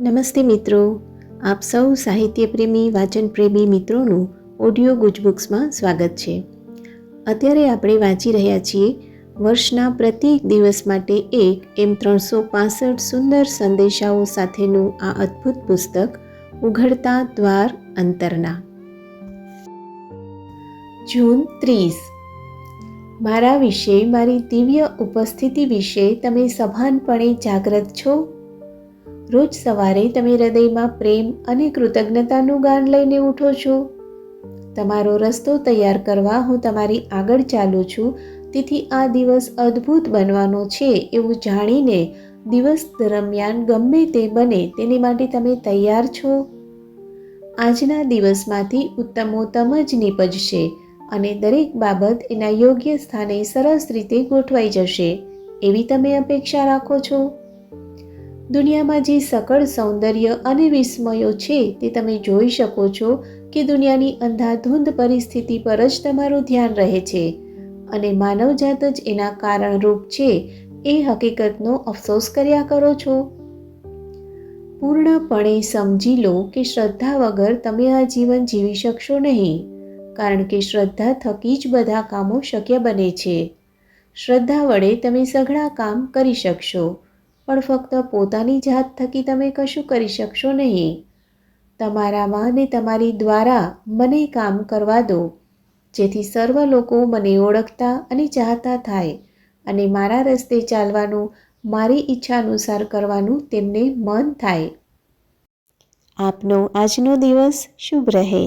નમસ્તે મિત્રો. આપ સૌ સાહિત્યપ્રેમી, વાચનપ્રેમી મિત્રોનું ઓડિયો ગુજબુક્સમાં સ્વાગત છે. અત્યારે આપણે વાંચી રહ્યા છીએ વર્ષના પ્રત્યેક દિવસ માટે એક એમ ત્રણસો પાસઠ સુંદર સંદેશાઓ સાથેનું આ અદ્ભુત પુસ્તક, ઉઘડતા દ્વાર અંતરના. જૂન ત્રીસ. મારા વિશે, મારી દિવ્ય ઉપસ્થિતિ વિશે તમે સભાનપણે જાગ્રત છો? રોજ સવારે તમે હૃદયમાં પ્રેમ અને કૃતજ્ઞતાનું ગાન લઈને ઉઠો છો. તમારો રસ્તો તૈયાર કરવા હું તમારી આગળ ચાલું છું. તેથી આ દિવસ અદ્ભુત બનવાનો છે એવું જાણીને દિવસ દરમિયાન ગમે તે બને તેની માટે તમે તૈયાર છો. આજના દિવસમાંથી ઉત્તમોત્તમ જ નીપજશે અને દરેક બાબત એના યોગ્ય સ્થાને સરસ રીતે ગોઠવાઈ જશે. એવી તમે અપેક્ષા રાખો છો? દુનિયામાં જે સકળ સૌંદર્ય અને વિસ્મયો છે તે તમે જોઈ શકો છો કે દુનિયાની અંધાધૂંધ પરિસ્થિતિ પર જ તમારું ધ્યાન રહે છે. અને માનવજાત જ એના કારણરૂપ છે, એ હકીકતનો અફસોસ કર્યા કરો છો. પૂર્ણપણે સમજી લો કે શ્રદ્ધા વગર તમે આ જીવન જીવી શકશો નહીં, કારણ કે શ્રદ્ધા થકી જ બધા કામો શક્ય બને છે. શ્રદ્ધા વડે તમે સઘળા કામ કરી શકશો. પણ ફક્ત પોતાની જાત થકી તમે કશું કરી શકશો નહીં. તમારામાં અને તમારી દ્વારા મને કામ કરવા દો, જેથી સર્વ લોકો મને ઓળખતા અને ચાહતા થાય અને મારા રસ્તે ચાલવાનું મારી ઈચ્છા અનુસાર કરવાનું તેમને મન થાય. આપનો આજનો દિવસ શુભ રહે.